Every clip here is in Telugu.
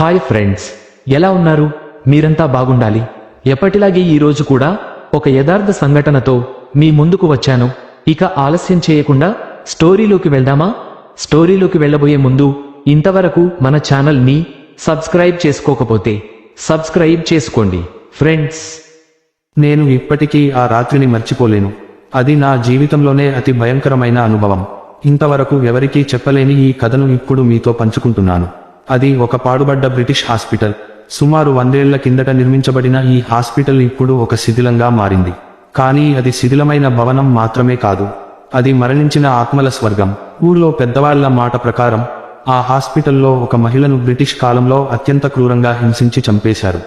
హాయ్ ఫ్రెండ్స్ ఎలా ఉన్నారు? మీరంతా బాగుండాలి. ఎప్పటిలాగే ఈరోజు కూడా ఒక యథార్థ సంఘటనతో మీ ముందుకు వచ్చాను. ఇక ఆలస్యం చేయకుండా స్టోరీలోకి వెళ్దామా? స్టోరీలోకి వెళ్ళబోయే ముందు ఇంతవరకు మన ఛానల్ని సబ్స్క్రైబ్ చేసుకోకపోతే సబ్స్క్రైబ్ చేసుకోండి. ఫ్రెండ్స్ నేను ఇప్పటికీ ఆ రాత్రిని మర్చిపోలేను. అది నా జీవితంలోనే అతి భయంకరమైన అనుభవం. ఇంతవరకు ఎవరికీ చెప్పలేని ఈ కథను ఇప్పుడు మీతో పంచుకుంటున్నాను. అది ఒక పాడుబడ్డ బ్రిటిష్ హాస్పిటల్. సుమారు వందేళ్ళ కిందట నిర్మించబడిన ఈ హాస్పిటల్ ఇప్పుడు ఒక శిథిలంగా మారింది. కానీ అది శిథిలమైన భవనం మాత్రమే కాదు. అది మరణించిన ఆత్మల స్వర్గం. ఊళ్ళో పెద్దవాళ్ళ మాట ప్రకారం ఆ హాస్పిటల్లో ఒక మహిళను బ్రిటిష్ కాలంలో అత్యంత క్రూరంగా హింసించి చంపేశారు.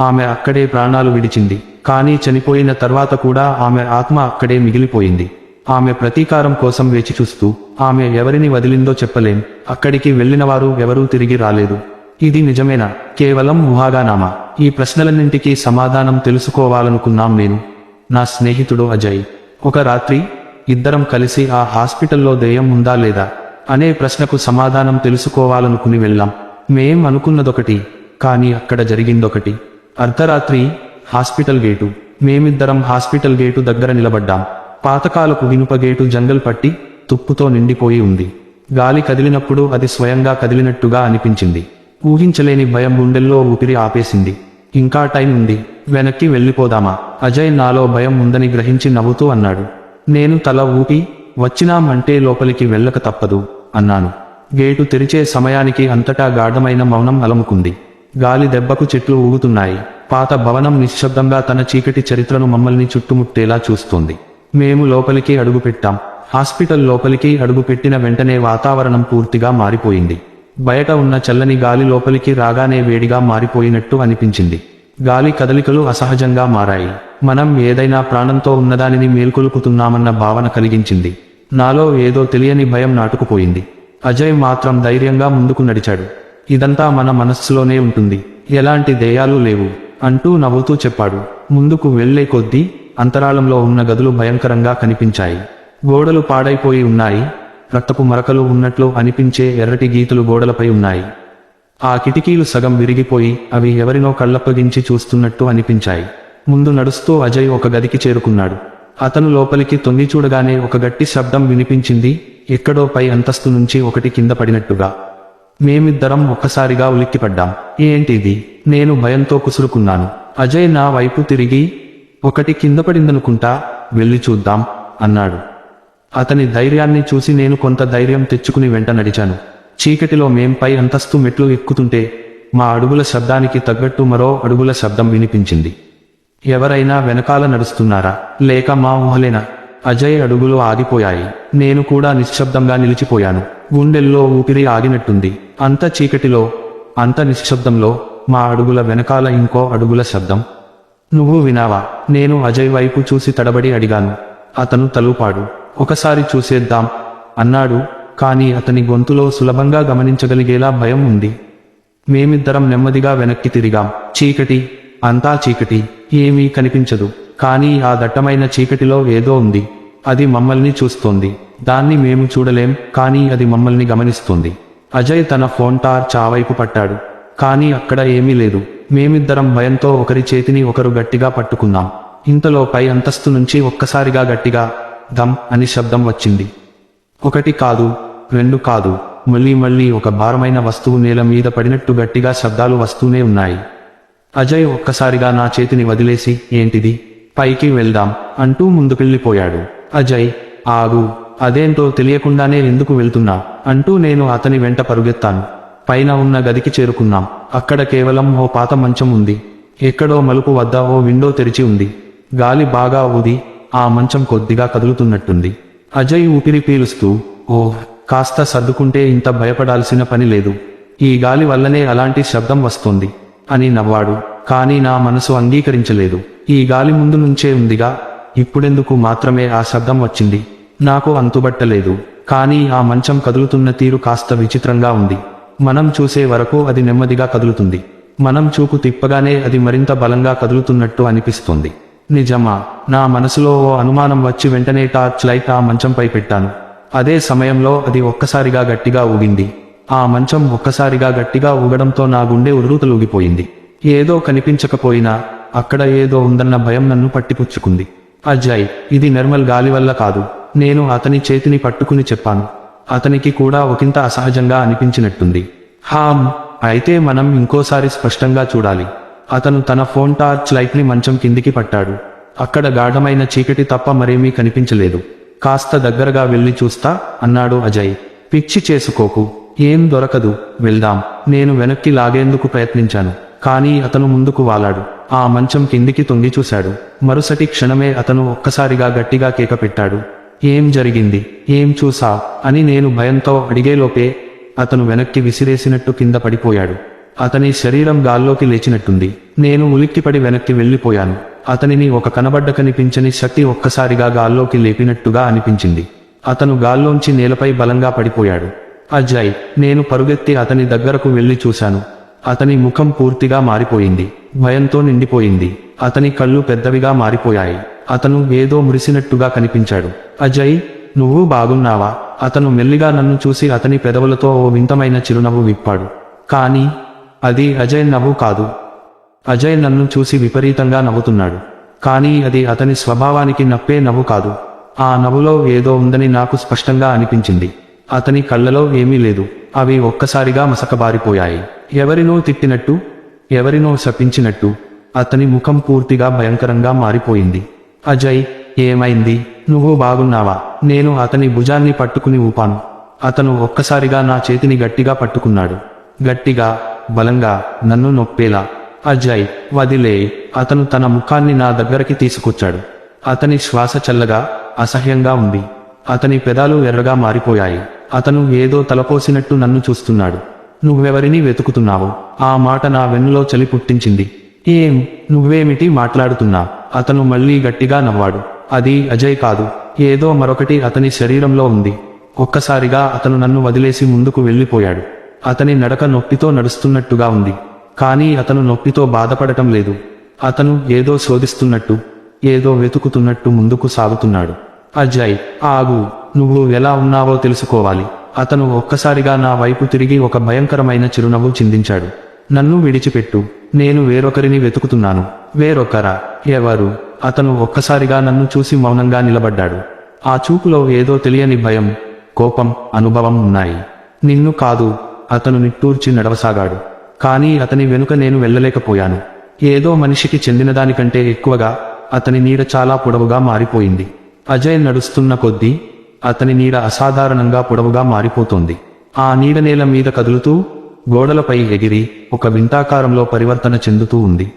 ఆమె అక్కడే ప్రాణాలు విడిచింది. కానీ చనిపోయిన తర్వాత కూడా ఆమె ఆత్మ అక్కడే మిగిలిపోయింది. ఆమె ప్రతీకారం కోసం వేచి చూస్తూ ఆమె ఎవరిని వదిలిందో చెప్పలేం. అక్కడికి వెళ్ళినవారు ఎవరూ తిరిగి రాలేదు. ఇది నిజమేనా? కేవలం ఊహాగానామా? ఈ ప్రశ్నలన్నింటికీ సమాధానం తెలుసుకోవాలనుకున్నాం నేను. నా స్నేహితుడు అజయ్. ఒక రాత్రి ఇద్దరం కలిసి ఆ హాస్పిటల్లో దెయ్యం ఉందా లేదా? అనే ప్రశ్నకు సమాధానం తెలుసుకోవాలనుకుని వెళ్ళాం. మేం అనుకున్నదొకటి కానీ అక్కడ జరిగిందొకటి. అర్ధరాత్రి హాస్పిటల్ గేటు. మేమిద్దరం హాస్పిటల్ గేటు దగ్గర నిలబడ్డాం. పాతకాలపు ఇనుప గేటు జంగల్ పట్టి తుప్పుతో నిండిపోయి ఉంది. గాలి కదిలినప్పుడు అది స్వయంగా కదిలినట్టుగా అనిపించింది. ఊహించలేని భయం గుండెల్లో ఊపిరి ఆపేసింది. ఇంకా టైం ఉంది. వెనక్కి వెళ్ళిపోదామా? అజయ్ నాలో భయం ఉందని గ్రహించి నవ్వుతూ అన్నాడు. నేను తల ఊపి వచ్చినామంటే లోపలికి వెళ్ళక తప్పదు అన్నాను. గేటు తెరిచే సమయానికి అంతటా గాఢమైన మౌనం అలముకుంది. గాలి దెబ్బకు చెట్లు ఊగుతున్నాయి. పాత భవనం నిశ్శబ్దంగా తన చీకటి చరిత్రను మమ్మల్ని చుట్టుముట్టేలా చూస్తోంది. మేము లోపలికి అడుగుపెట్టాం హాస్పిటల్ లోపలికి అడుగుపెట్టిన వెంటనే వాతావరణం పూర్తిగా మారిపోయింది. బయట ఉన్న చల్లని గాలి లోపలికి రాగానే వేడిగా మారిపోయినట్టు అనిపించింది. గాలి కదలికలు అసహజంగా మారాయి. మనం ఏదైనా ప్రాణంతో ఉన్నదానిని మేల్కొలుపుతున్నామన్న భావన కలిగించింది. నాలో ఏదో తెలియని భయం నాటుకుపోయింది. అజయ్ మాత్రం ధైర్యంగా ముందుకు నడిచాడు. ఇదంతా మన మనస్సులోనే ఉంటుంది. ఎలాంటి దేయాలు లేవు. అంటూ నవ్వుతూ చెప్పాడు. ముందుకు వెళ్ళే కొద్దీ అంతరాళంలో ఉన్న గదులు భయంకరంగా కనిపించాయి. గోడలు పాడైపోయి ఉన్నాయి. రక్తపు మరకలు ఉన్నట్లు అనిపించే ఎర్రటి గీతులు గోడలపై ఉన్నాయి. ఆ కిటికీలు సగం విరిగిపోయి అవి ఎవరినో కళ్ళప్పగించి చూస్తున్నట్టు అనిపించాయి. ముందు నడుస్తూ అజయ్ ఒక గదికి చేరుకున్నాడు. అతను లోపలికి తొంగి చూడగానే ఒక గట్టి శబ్దం వినిపించింది. ఎక్కడో పై అంతస్తు నుంచి ఒకటి కింద పడినట్టుగా. మేమిద్దరం ఒక్కసారిగా ఉలిక్కిపడ్డాం. ఏంటిది? నేను భయంతో కుసురుకున్నాను. అజయ్ నా వైపు తిరిగి ఒకటి కింద పడిందనుకుంటా వెళ్ళి చూద్దాం అన్నాడు. అతని ధైర్యాన్ని చూసి నేను కొంత ధైర్యం తెచ్చుకుని వెంట నడిచాను. చీకటిలో మేం పై అంతస్తు మెట్లు ఎక్కుతుంటే మా అడుగుల శబ్దానికి తగ్గట్టు మరో అడుగుల శబ్దం వినిపించింది. ఎవరైనా వెనకాల నడుస్తున్నారా? లేక మా ఊహలేనా? అజయ్ అడుగులు ఆగిపోయాయి. నేను కూడా నిశ్శబ్దంగా నిలిచిపోయాను. గుండెల్లో ఊపిరి ఆగినట్టుంది. అంత చీకటిలో అంత నిశ్శబ్దంలో మా అడుగుల వెనకాల ఇంకో అడుగుల శబ్దం నువ్వు వినావా? నేను అజయ్ వైపు చూసి తడబడి అడిగాను. అతను తలుపాడు. ఒకసారి చూసేద్దాం అన్నాడు. కానీ అతని గొంతులో సులభంగా గమనించగలిగేలా భయం ఉంది. మేమిద్దరం నెమ్మదిగా వెనక్కి తిరిగాం. చీకటి అంతా చీకటి ఏమీ కనిపించదు. కానీ ఆ దట్టమైన చీకటిలో ఏదో ఉంది. అది మమ్మల్ని చూస్తోంది. దాన్ని మేము చూడలేం కానీ అది మమ్మల్ని గమనిస్తోంది. అజయ్ తన ఫోన్ టార్చ్ ఆ వైపు పట్టాడు. కానీ అక్కడ ఏమీ లేదు. మేమిద్దరం భయంతో ఒకరి చేతిని ఒకరు గట్టిగా పట్టుకున్నాం. ఇంతలో పై అంతస్తు నుంచి ఒక్కసారిగా గట్టిగా దమ్ అని శబ్దం వచ్చింది. ఒకటి కాదు రెండు కాదు మళ్ళీ మళ్ళీ ఒక భారమైన వస్తువు నేల మీద పడినట్టు గట్టిగా శబ్దాలు వస్తూనే ఉన్నాయి. అజయ్ ఒక్కసారిగా నా చేతిని వదిలేసి ఏంటిది? పైకి వెళ్దాం అంటూ ముందుకెళ్ళిపోయాడు. అజయ్ ఆగు అదేంటో తెలియకుండానే ఎందుకు వెళ్తున్నా అంటూ నేను అతని వెంట పరుగెత్తాను. పైన ఉన్న గదికి చేరుకున్నాం. అక్కడ కేవలం ఓ పాత మంచం ఉంది. ఎక్కడో మలుపు వద్ద ఓ విండో తెరిచి ఉంది. గాలి బాగా ఊది ఆ మంచం కొద్దిగా కదులుతున్నట్టుంది. అజయ్ ఊపిరి పీలుస్తూ ఓ కాస్త సర్దుకుంటే ఇంత భయపడాల్సిన పని లేదు. ఈ గాలి వల్లనే అలాంటి శబ్దం వస్తోంది అని నవ్వాడు. కానీ నా మనసు అంగీకరించలేదు. ఈ గాలి ముందు నుంచే ఉందిగా. ఇప్పుడెందుకు మాత్రమే ఆ శబ్దం వచ్చింది? నాకు అంతుబట్టలేదు. కానీ ఆ మంచం కదులుతున్న తీరు కాస్త విచిత్రంగా ఉంది. మనం చూసే వరకు అది నెమ్మదిగా కదులుతుంది. మనం చూపు తిప్పగానే అది మరింత బలంగా కదులుతున్నట్టు అనిపిస్తుంది. నిజమా? నా మనసులో ఓ అనుమానం వచ్చి వెంటనే టార్చ్ లైట్ ఆ మంచంపై పెట్టాను. అదే సమయంలో అది ఒక్కసారిగా గట్టిగా ఊగింది. ఆ మంచం ఒక్కసారిగా గట్టిగా ఊగడంతో నా గుండె ఉర్రూతలూగిపోయింది ఏదో కనిపించకపోయినా అక్కడ ఏదో ఉందన్న భయం నన్ను పట్టిపుచ్చుకుంది. అజయ్ ఇది నిర్మల్ గాలి వల్ల కాదు. నేను అతని చేతిని పట్టుకుని చెప్పాను. అతనికి కూడా ఒకంత అసహజంగా అనిపించినట్టుంది. హామ్ అయితే మనం ఇంకోసారి స్పష్టంగా చూడాలి. అతను తన ఫోన్ టార్చ్ లైట్ని మంచం కిందికి పట్టాడు. అక్కడ గాఢమైన చీకటి తప్ప మరేమీ కనిపించలేదు. కాస్త దగ్గరగా వెళ్ళి చూస్తా అన్నాడు అజయ్. పిచ్చి చేసుకోకు. ఏం దొరకదు. వెళ్దాం. నేను వెనక్కి లాగేందుకు ప్రయత్నించాను. కానీ అతను ముందుకు వాలాడు. ఆ మంచం కిందికి తొంగి చూశాడు. మరుసటి క్షణమే అతను ఒక్కసారిగా గట్టిగా కేక పెట్టాడు. ఏం జరిగింది? ఏం చూసా? అని నేను భయంతో అడిగేలోపే అతను వెనక్కి విసిరేసినట్టు కింద పడిపోయాడు. అతని శరీరం గాల్లోకి లేచినట్టుంది. నేను ఉలిక్కిపడి వెనక్కి వెళ్ళిపోయాను. అతనిని ఒక కనబడ్డ కనిపించని శక్తి ఒక్కసారిగా గాల్లోకి లేపినట్టుగా అనిపించింది. అతను గాల్లోంచి నేలపై బలంగా పడిపోయాడు. అజయ్ నేను పరుగెత్తి అతని దగ్గరకు వెళ్ళి చూశాను. అతని ముఖం పూర్తిగా మారిపోయింది. భయంతో నిండిపోయింది. అతని కళ్ళు పెద్దవిగా మారిపోయాయి. అతను ఏదో మురిసినట్టుగా కనిపించాడు. అజయ్ నువ్వు బాగున్నావా? అతను మెల్లిగా నన్ను చూసి అతని పెదవులతో ఓ వింతమైన చిరునవ్వు విప్పాడు. కానీ అది అజయ్ నవ్వు కాదు. అజయ్ నన్ను చూసి విపరీతంగా నవ్వుతున్నాడు. కానీ అది అతని స్వభావానికి నప్పే నవ్వు కాదు. ఆ నవ్వులో ఏదో ఉందని నాకు స్పష్టంగా అనిపించింది. అతని కళ్ళలో ఏమీ లేదు. అవి ఒక్కసారిగా మసకబారిపోయాయి. ఎవరినో తిట్టినట్టు ఎవరినో శపించినట్టు అతని ముఖం పూర్తిగా భయంకరంగా మారిపోయింది. అజయ్ ఏమైంది? నువ్వు బాగున్నావా? నేను అతని భుజాన్ని పట్టుకుని ఊపాను. అతను ఒక్కసారిగా నా చేతిని గట్టిగా పట్టుకున్నాడు. గట్టిగా బలంగా నన్ను నొప్పేలా అజయ్ వదిలే. అతను తన ముఖాన్ని నా దగ్గరికి తీసుకొచ్చాడు. అతని శ్వాస చల్లగా అసహ్యంగా ఉంది. అతని పెదాలు ఎర్రగా మారిపోయాయి. అతను ఏదో తలపోసినట్టు నన్ను చూస్తున్నాడు. నువ్వెవరిని వెతుకుతున్నావు? ఆ మాట నా వెన్నులో చలి పుట్టించింది. ఏం? నువ్వేమిటి మాట్లాడుతున్నా? అతను మళ్ళీ గట్టిగా నవ్వాడు. అది అజయ్ కాదు. ఏదో మరొకటి అతని శరీరంలో ఉంది. ఒక్కసారిగా అతను నన్ను వదిలేసి ముందుకు వెళ్ళిపోయాడు. అతని నడక నొప్పితో నడుస్తున్నట్టుగా ఉంది. కానీ అతను నొప్పితో బాధపడటం లేదు. అతను ఏదో శోధిస్తున్నట్టు ఏదో వెతుకుతున్నట్టు ముందుకు సాగుతున్నాడు. అజయ్ ఆగు. నువ్వు ఎలా ఉన్నావో తెలుసుకోవాలి. అతను ఒక్కసారిగా నా వైపు తిరిగి ఒక భయంకరమైన చిరునవ్వు చిందించాడు. నన్ను విడిచిపెట్టు. నేను వేరొకరిని వెతుకుతున్నాను. వేరొకరా ఎవరు? అతను ఒక్కసారిగా నన్ను చూసి మౌనంగా నిలబడ్డాడు. ఆ చూపులో ఏదో తెలియని భయం కోపం అనుభవం ఉన్నాయి. నిన్ను కాదు అతను నిట్టూర్చి నడవసాగాడు. కానీ అతని వెనుక నేను వెళ్ళలేకపోయాను. ఏదో మనిషికి చెందినదానికంటే ఎక్కువగా అతని నీడ చాలా పొడవుగా మారిపోయింది. అజయ్ నడుస్తున్న కొద్దీ అతని నీడ అసాధారణంగా పొడవుగా మారిపోతోంది. ఆ నీడ నేల మీద కదులుతూ గోడలపై ఎగిరి ఒక వింతాకారంలో పరివర్తన చెందుతూ ఉంది.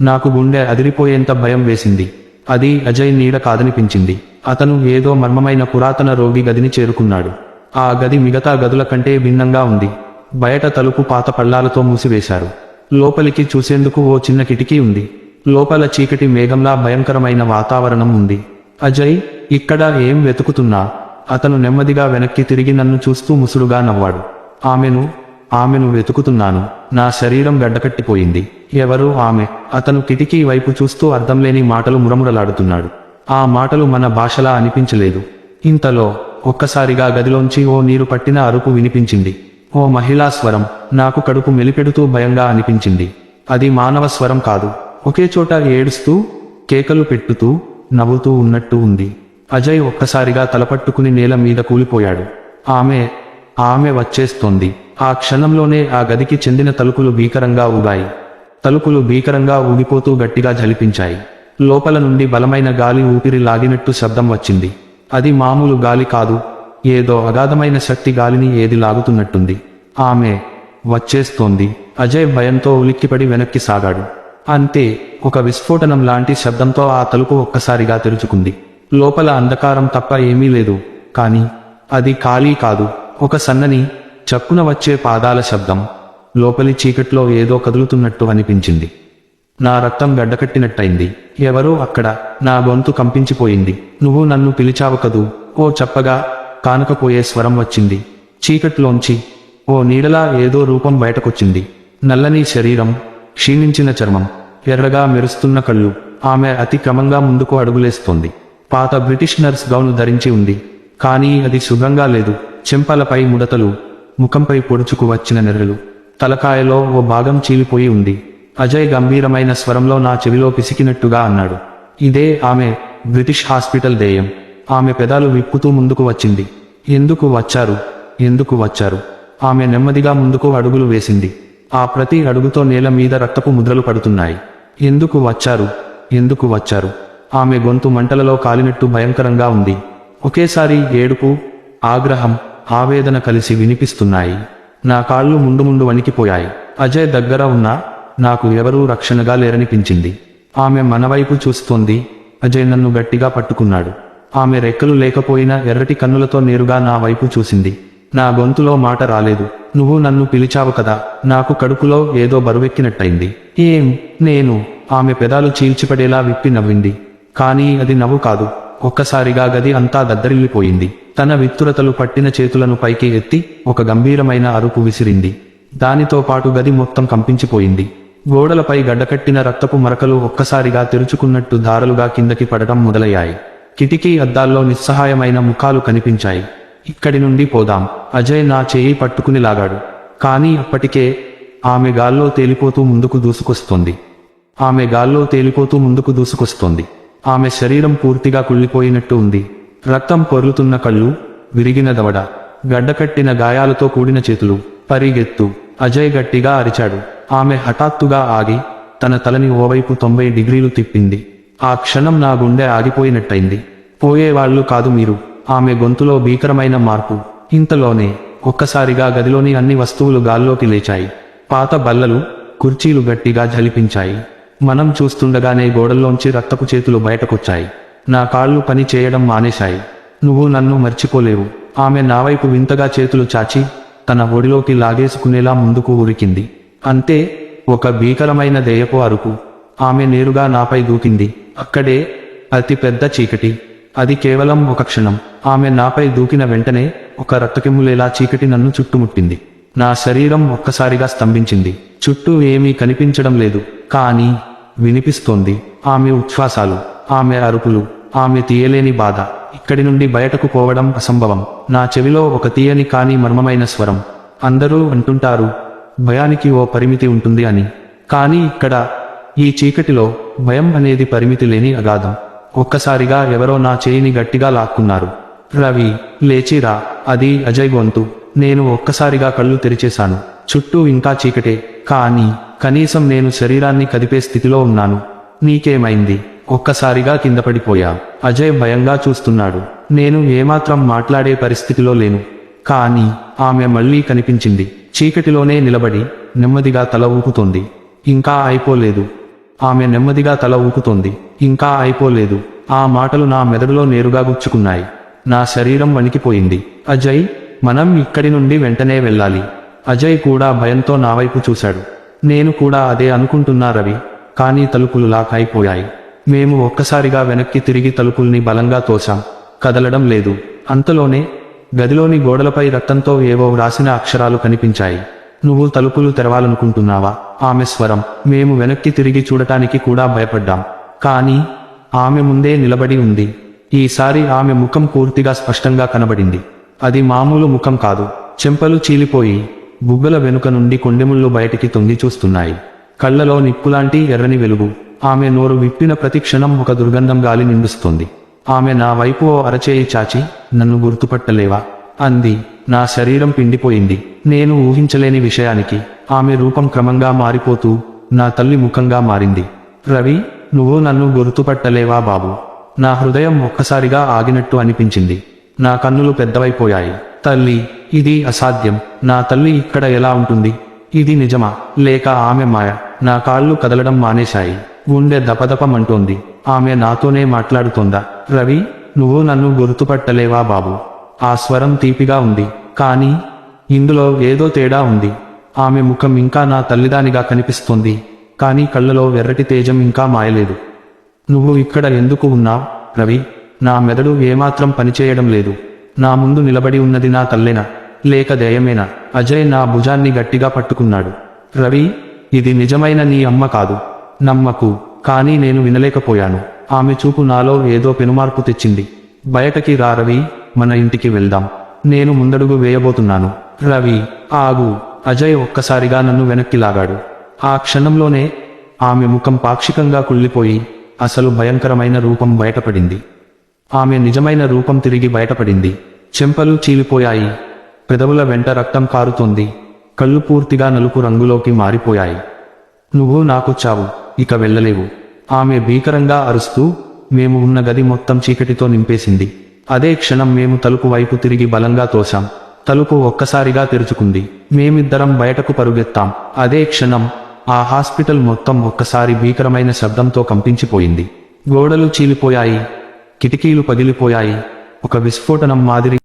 నాకు గుండె అదిరిపోయేంత భయం వేసింది. అది అజయ్ నీడ కాదనిపించింది. అతను ఏదో మర్మమైన పురాతన రోగి గదిని చేరుకున్నాడు. ఆ గది మిగతా గదుల కంటే భిన్నంగా ఉంది. బయట తలుపు పాత పళ్ళాలతో మూసివేశారు. లోపలికి చూసేందుకు ఓ చిన్న కిటికీ ఉంది. లోపల చీకటి మేఘంలా భయంకరమైన వాతావరణం ఉంది. అజయ్ ఇక్కడ ఏం వెతుకుతున్నా? అతను నెమ్మదిగా వెనక్కి తిరిగి నన్ను చూస్తూ ముసురుగా నవ్వాడు. ఆమెను ఆమెను వెతుకుతున్నాను. నా శరీరం గడ్డకట్టిపోయింది. ఎవరు ఆమె అతను కిటికీ వైపు చూస్తూ అర్థంలేని మాటలు మురమురలాడుతున్నాడు. ఆ మాటలు మన భాషలా అనిపించలేదు. ఇంతలో ఒక్కసారిగా గదిలోంచి ఓ నీరు పట్టిన అరుపు వినిపించింది. ఓ మహిళా స్వరం నాకు కడుపు మెలిపెడుతూ భయంగా అనిపించింది. అది మానవ స్వరం కాదు. ఒకే చోట ఏడుస్తూ కేకలు పెట్టుతూ నవ్వుతూ ఉన్నట్టు ఉంది. అజయ్ ఒక్కసారిగా తలపట్టుకుని నేల మీద కూలిపోయాడు. ఆమె ఆమె వచ్చేస్తోంది. ఆ క్షణంలోనే ఆ గదికి చెందిన తలుపులు భీకరంగా ఊగాయి. తలుపులు భీకరంగా ఊగిపోతూ గట్టిగా జలిపించాయి లోపల నుండి బలమైన గాలి ఊపిరి లాగినట్టు శబ్దం వచ్చింది. అది మామూలు గాలి కాదు ఏదో అగాధమైన శక్తి గాలిని ఏది లాగుతున్నట్టుంది. ఆమె వచ్చేస్తోంది. అజయ్ భయంతో ఉలిక్కిపడి వెనక్కి సాగాడు. అంతే ఒక విస్ఫోటనం లాంటి శబ్దంతో ఆ తలుపు ఒక్కసారిగా తెరుచుకుంది. లోపల అంధకారం తప్ప ఏమీ లేదు కాని అది ఖాళీ కాదు. ఒక సన్నని చక్కున వచ్చే పాదాల శబ్దం లోపలి చీకట్లో ఏదో కదులుతున్నట్టు అనిపించింది. నా రక్తం గడ్డకట్టినట్టయింది. ఎవరో అక్కడ నా గొంతు కంపించిపోయింది. నువ్వు నన్ను పిలిచావు కదూ? ఓ చెప్పగా కానకపోయే స్వరం వచ్చింది. చీకట్లోంచి ఓ నీడలా ఏదో రూపం బయటకొచ్చింది. నల్లని శరీరం క్షీణించిన చర్మం ఎర్రగా మెరుస్తున్న కళ్ళు ఆమె అతి క్రమంగా ముందుకు అడుగులేస్తోంది. పాత బ్రిటిష్ నర్స్ గౌను ధరించి ఉంది. కానీ అది శుభ్రంగా లేదు. చెంపలపై ముడతలు ముఖంపై పొడుచుకు వచ్చిన నెర్రలు. తలకాయలో ఓ భాగం చీలిపోయి ఉంది. అజయ్ గంభీరమైన స్వరంలో నా చెవిలో పిసికినట్టుగా అన్నాడు. ఇదే ఆమె బ్రిటిష్ హాస్పిటల్ దేయం. ఆమె పెదాలు విప్పుతూ ముందుకు వచ్చింది. ఎందుకు వచ్చారు? ఎందుకు వచ్చారు? ఆమె నెమ్మదిగా ముందుకు అడుగులు వేసింది. ఆ ప్రతి అడుగుతో నేల మీద రక్తపు ముద్రలు పడుతున్నాయి. ఎందుకు వచ్చారు? ఎందుకు వచ్చారు? ఆమె గొంతు మంటలలో కాలినట్టు భయంకరంగా ఉంది. ఒకేసారి ఏడుపు ఆగ్రహం ఆవేదన కలిసి వినిపిస్తున్నాయి. నా కాళ్ళు ముందు ముందు వణికిపోయాయి. అజయ్ దగ్గర ఉన్నా నాకు ఎవరూ రక్షణగా లేరనిపించింది. ఆమె మనవైపు చూస్తోంది. అజయ్ నన్ను గట్టిగా పట్టుకున్నాడు. ఆమె రెక్కలు లేకపోయినా ఎర్రటి కన్నులతో నేరుగా నా వైపు చూసింది. నా గొంతులో మాట రాలేదు. నువ్వు నన్ను పిలిచావు కదా. నాకు కడుపులో ఏదో బరువెక్కినట్టయింది. ఏం? నేను? ఆమె పెదాలు చీల్చిపడేలా విప్పి నవ్వింది. కానీ అది నవ్వు కాదు. ఒక్కసారిగా గది అంతా దద్దరిల్లిపోయింది. తన విత్తురతలు పట్టిన చేతులను పైకి ఎత్తి ఒక గంభీరమైన అరుపు విసిరింది. దానితో పాటు గది మొత్తం కంపించిపోయింది. గోడలపై గడ్డకట్టిన రక్తపు మరకలు ఒక్కసారిగా తెరుచుకున్నట్టు ధారలుగా కిందకి పడటం మొదలయ్యాయి. కిటికీ అద్దాల్లో నిస్సహాయమైన ముఖాలు కనిపించాయి. ఇక్కడి నుండి పోదాం. అజయ్ నా చేయి పట్టుకుని లాగాడు. కానీ అప్పటికే ఆమె గాల్లో తేలిపోతూ ముందుకు దూసుకొస్తోంది. ఆమె గాల్లో తేలిపోతూ ముందుకు దూసుకొస్తోంది. ఆమె శరీరం పూర్తిగా కుళ్ళిపోయినట్టు ఉంది. రక్తం పొర్లుతున్న కళ్ళు విరిగిన దవడ గడ్డకట్టిన గాయాలతో కూడిన చేతులు పరిగెత్తు అజయ్ గట్టిగా అరిచాడు. ఆమె హఠాత్తుగా ఆగి తన తలని ఓవైపు తొంభై డిగ్రీలు తిప్పింది. ఆ క్షణం నా గుండె ఆగిపోయినట్టయింది. పోయేవాళ్ళు కాదు మీరు. ఆమె గొంతులో భీకరమైన మార్పు. ఇంతలోనే ఒక్కసారిగా గదిలోని అన్ని వస్తువులు గాల్లోకి లేచాయి. పాత బల్లలు కుర్చీలు గట్టిగా జలిపించాయి మనం చూస్తుండగానే గోడల్లోంచి రక్తపు చేతులు బయటకొచ్చాయి. నా కాళ్ళు పని చేయడం మానేశాయి. నువ్వు నన్ను మర్చిపోలేవు. ఆమె నా వైపు వింతగా చేతులు చాచి తన ఒడిలోకి లాగేసుకునేలా ముందుకు ఉరికింది. అంతే ఒక భీకరమైన దెయ్యపు అరుపు. ఆమె నేరుగా నాపై దూకింది. అక్కడే అతి పెద్ద చీకటి. అది కేవలం ఒక క్షణం. ఆమె నాపై దూకిన వెంటనే ఒక రక్తకిమ్ములేలా చీకటి నన్ను చుట్టుముట్టింది. నా శరీరం ఒక్కసారిగా స్తంభించింది. చుట్టూ ఏమీ కనిపించడం లేదు. కానీ వినిపిస్తోంది. ఆమె ఉచ్ఛ్వాసాలు ఆమె అరుపులు. ఆమె తీయలేని బాధ. ఇక్కడి నుండి బయటకు పోవడం అసంభవం. నా చెవిలో ఒక తీయని కాని మర్మమైన స్వరం. అందరూ అంటుంటారు భయానికి ఓ పరిమితి ఉంటుంది అని. కానీ ఇక్కడ ఈ చీకటిలో భయం అనేది పరిమితి లేని అగాధం. ఒక్కసారిగా ఎవరో నా చేయిని గట్టిగా లాక్కున్నారు. రవి లేచిరా అది అజయ్ గొంతు. నేను ఒక్కసారిగా కళ్ళు తెరిచేశాను. చుట్టూ ఇంకా చీకటే. కానీ కనీసం నేను శరీరాన్ని కదిపే స్థితిలో ఉన్నాను. నీకేమైంది? ఒక్కసారిగా కింద పడిపోయా. అజయ్ భయంగా చూస్తున్నాడు. నేను ఏమాత్రం మాట్లాడే పరిస్థితిలో లేను. కానీ ఆమె మళ్ళీ కనిపించింది. చీకటిలోనే నిలబడి నెమ్మదిగా తల ఊపుతోంది. ఇంకా అయిపోలేదు. ఆమె నెమ్మదిగా తల ఊపుతోంది. ఇంకా అయిపోలేదు. ఆ మాటలు నా మెదడులో నేరుగా గుచ్చుకున్నాయి. నా శరీరం వణికిపోయింది. అజయ్ మనం ఇక్కడి నుండి వెంటనే వెళ్ళాలి. అజయ్ కూడా భయంతో నా వైపు చూశాడు. నేను కూడా అదే అనుకుంటున్నా రవి. కానీ తలుపులు లాక్ అయిపోయాయి. మేము ఒక్కసారిగా వెనక్కి తిరిగి తలుపుల్ని బలంగా తోశాం. కదలడం లేదు. అంతలోనే గదిలోని గోడలపై రక్తంతో ఏవో వ్రాసిన అక్షరాలు కనిపించాయి. నువ్వు తలుపులు తెరవాలనుకుంటున్నావా? ఆమె స్వరం. మేము వెనక్కి తిరిగి చూడటానికి కూడా భయపడ్డాం. కానీ ఆమె ముందే నిలబడి ఉంది. ఈసారి ఆమె ముఖం పూర్తిగా స్పష్టంగా కనబడింది. అది మామూలు ముఖం కాదు. చెంపలు చీలిపోయి బుగ్గల వెనుక నుండి కొండెముళ్ళు బయటికి తొంగి చూస్తున్నాయి. కళ్ళలో నిప్పులాంటి ఎర్రని వెలుగు. ఆమె నోరు విప్పిన ప్రతి క్షణం ఒక దుర్గంధం గాలి నిండుస్తుంది. ఆమె నా వైపు ఓ అరచేయి చాచి నన్ను గుర్తుపట్టలేవా? అంది. నా శరీరం పిండిపోయింది. నేను ఊహించలేని విషయానికి. ఆమె రూపం క్రమంగా మారిపోతూ నా తల్లి ముఖంగా మారింది. రవి నువ్వు నన్ను గుర్తుపట్టలేవా బాబు? నా హృదయం ఒక్కసారిగా ఆగినట్టు అనిపించింది. నా కన్నులు పెద్దవైపోయాయి. తల్లి ఇది అసాధ్యం. నా తల్లి ఇక్కడ ఎలా ఉంటుంది? ఇది నిజమా? లేక ఆమె మాయ? నా కాళ్ళు కదలడం మానేశాయి. గుండె దపదపమంటోంది. ఆమె నాతోనే మాట్లాడుతోందా? రవి నువ్వు నన్ను గుర్తుపట్టలేవా బాబు? ఆ స్వరం తీపిగా ఉంది. కానీ ఇందులో ఏదో తేడా ఉంది. ఆమె ముఖం ఇంకా నా తల్లిదానిగా కనిపిస్తోంది. కానీ కళ్ళలో వెర్రటి తేజం ఇంకా మాయలేదు. నువ్వు ఇక్కడ ఎందుకు ఉన్నావు? రవి నా మెదడు ఏమాత్రం పనిచేయడం లేదు. నా ముందు నిలబడి ఉన్నది నా తల్లేనా? లేక దయమేనా? అజయ్ నా భుజాన్ని గట్టిగా పట్టుకున్నాడు. రవి ఇది నిజమైన నీ అమ్మ కాదు. నమ్మకు కానీ నేను వినలేకపోయాను. ఆమె చూపు నాలో ఏదో పెనుమార్పు తెచ్చింది. బయటకి రా రవి మన ఇంటికి వెళ్దాం. నేను ముందడుగు వేయబోతున్నాను. రవి ఆగు. అజయ్ ఒక్కసారిగా నన్ను వెనక్కి లాగాడు. ఆ క్షణంలోనే ఆమె ముఖం పాక్షికంగా కుళ్ళిపోయి అసలు భయంకరమైన రూపం బయటపడింది. ఆమె నిజమైన రూపం తిరిగి బయటపడింది. చెంపలు చీలిపోయాయి. పెదవుల వెంట రక్తం కారుతోంది. కళ్ళు పూర్తిగా నలుపు రంగులోకి మారిపోయాయి. నువ్వు నాకు చావు. ఇక వెళ్ళలేవు. ఆమె భీకరంగా అరుస్తూ మేము ఉన్న గది మొత్తం చీకటితో నింపేసింది. అదే క్షణం మేము తలుపు వైపు తిరిగి బలంగా తోశాం. తలుపు ఒక్కసారిగా తెరుచుకుంది. మేమిద్దరం బయటకు పరుగెత్తాం. అదే క్షణం ఆ హాస్పిటల్ మొత్తం ఒక్కసారి భీకరమైన శబ్దంతో కంపించిపోయింది. గోడలు చీలిపోయాయి. కిటికీలు పగిలిపోయాయి. ఒక విస్ఫోటనం మాదిరి